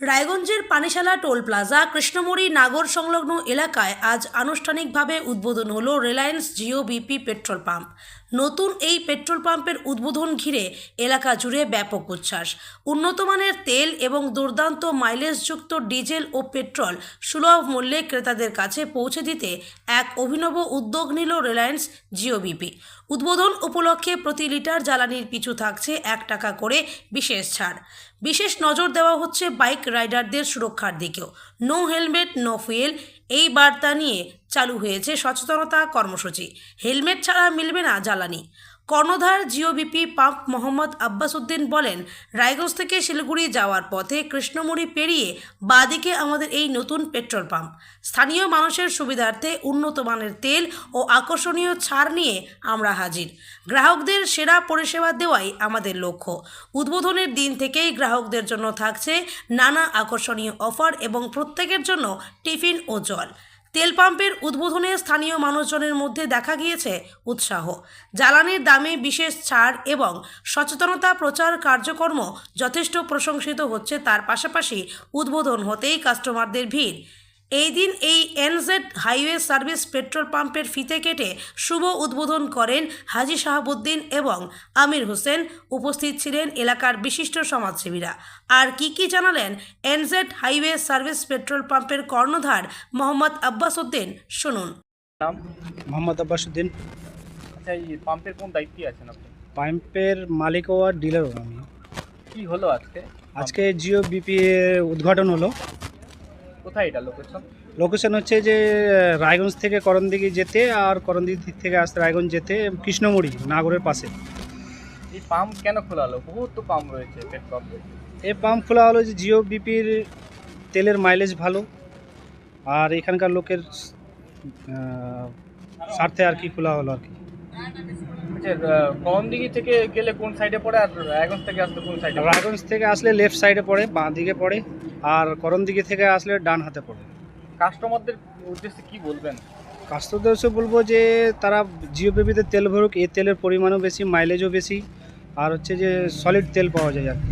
রায়গঞ্জের Panishala toll plaza, Krishnamuri, Nagar সংলগ্ন এলাকায় আজ আনুষ্ঠানিকভাবে উদ্বোধন হল Reliance Jio BP petrol pump. নতুন এই পেট্রোল পাম্পের উদ্বোধন ঘিরে এলাকা জুড়ে ব্যাপক উচ্ছ্বাস। উন্নতমানের তেল এবং দুর্দান্ত মাইলেজযুক্ত ডিজেল ও পেট্রোল সুলভ মূল্যে ক্রেতাদের কাছে পৌঁছে দিতে এক অভিনব উদ্যোগ নিল রিলায়েন্স জিও বিপি উদ্বোধন উপলক্ষে প্রতি লিটার জ্বালানির পিছু থাকছে এক টাকা করে বিশেষ ছাড়। বিশেষ নজর দেওয়া হচ্ছে বাইক রাইডারদের সুরক্ষার দিকেও। নো হেলমেট, নো ফুয়েল এই বার্তা নিয়ে চালু হয়েছে সচেতনতা কর্মসূচি। হেলমেট ছাড়া মিলবে না জ্বালানি। কর্ণধার Jio BP pump Mohammad Abbas Uddin বলেন, রায়গঞ্জ থেকে শিলিগুড়ি যাওয়ার পথে কৃষ্ণমুড়ি পেরিয়ে বাদিকে আমাদের এই নতুন পেট্রোল পাম্প। স্থানীয় মানুষের সুবিধার্থে উন্নত মানের তেল ও আকর্ষণীয় ছাড় নিয়ে আমরা হাজির। গ্রাহকদের সেরা পরিষেবা দেওয়াই আমাদের লক্ষ্য। উদ্বোধনের দিন থেকেই গ্রাহকদের জন্য থাকছে নানা আকর্ষণীয় অফার এবং প্রত্যেকের জন্য টিফিন ও জল। তেল পাম্পের উদ্বোধনে স্থানীয় মানুষজনের মধ্যে দেখা গিয়েছে উৎসাহ। জ্বালানির দামে বিশেষ ছাড় এবং সচেতনতা প্রচার কার্যক্রম যথেষ্ট প্রশংসিত হচ্ছে। তার পাশাপাশি উদ্বোধন হতেই কাস্টমারদের ভিড়। এই দিন এই এনজেড হাইওয়ে সার্ভিস পেট্রোল পাম্পের ফিতে কেটে শুভ উদ্বোধন করেন হাজি শাহাবুদ্দিন এবং আমির হোসেন। উপস্থিত ছিলেন এলাকার বিশিষ্ট সমাজসেবীরা। আর কি কি জানালেন এনজেড হাইওয়ে সার্ভিস পেট্রোল পাম্পের কর্ণধার মোহাম্মদ আব্বাস উদ্দিন শুনুন। নাম? মোহাম্মদ আব্বাসুদ্দিন আচ্ছা এই পাম্পের কোন দায়িত্বে আছেন আপনি? পাম্পের মালিক ও আর ডিলারও আমি। কি হলো আজকে? আজকে জিও বিপি উদ্ঘাটন হলো। কোথায় এটা লোকেশন লোকেশন হচ্ছে যে রায়গঞ্জ থেকে করণদিঘি যেতে আর করণদিঘি থেকে আসতে রায়গঞ্জ যেতে কৃষ্ণমুড়ি নাগরের পাশে। এই পাম্প কেন খোলা হলো? বহুত তো পাম্প রয়েছে পেট্রোল এই পাম্প খোলা হলো যে জিও বিপির তেলের মাইলেজ ভালো আর এখানকার লোকের স্বার্থে আর কি খোলা হলো আর কি। করণদিঘি থেকে গেলে কোন সাইডে পড়ে আর রায়গঞ্জ থেকে আসলে কোন সাইডে রায়গঞ্জ থেকে আসলে লেফট সাইডে পড়ে বাঁ দিকে পড়ে আর করণদিঘি থেকে আসলে ডান হাতে পড়ে। কাস্টমারদের উদ্দেশ্যে কি বলবেন? কাস্টমারদের উদ্দেশ্যে বলব যে তারা জিও বেবিতে তেল ভরুক এই তেলের পরিমাণও বেশি মাইলেজও বেশি আর হচ্ছে যে সলিড তেল পাওয়া যায় আর কি।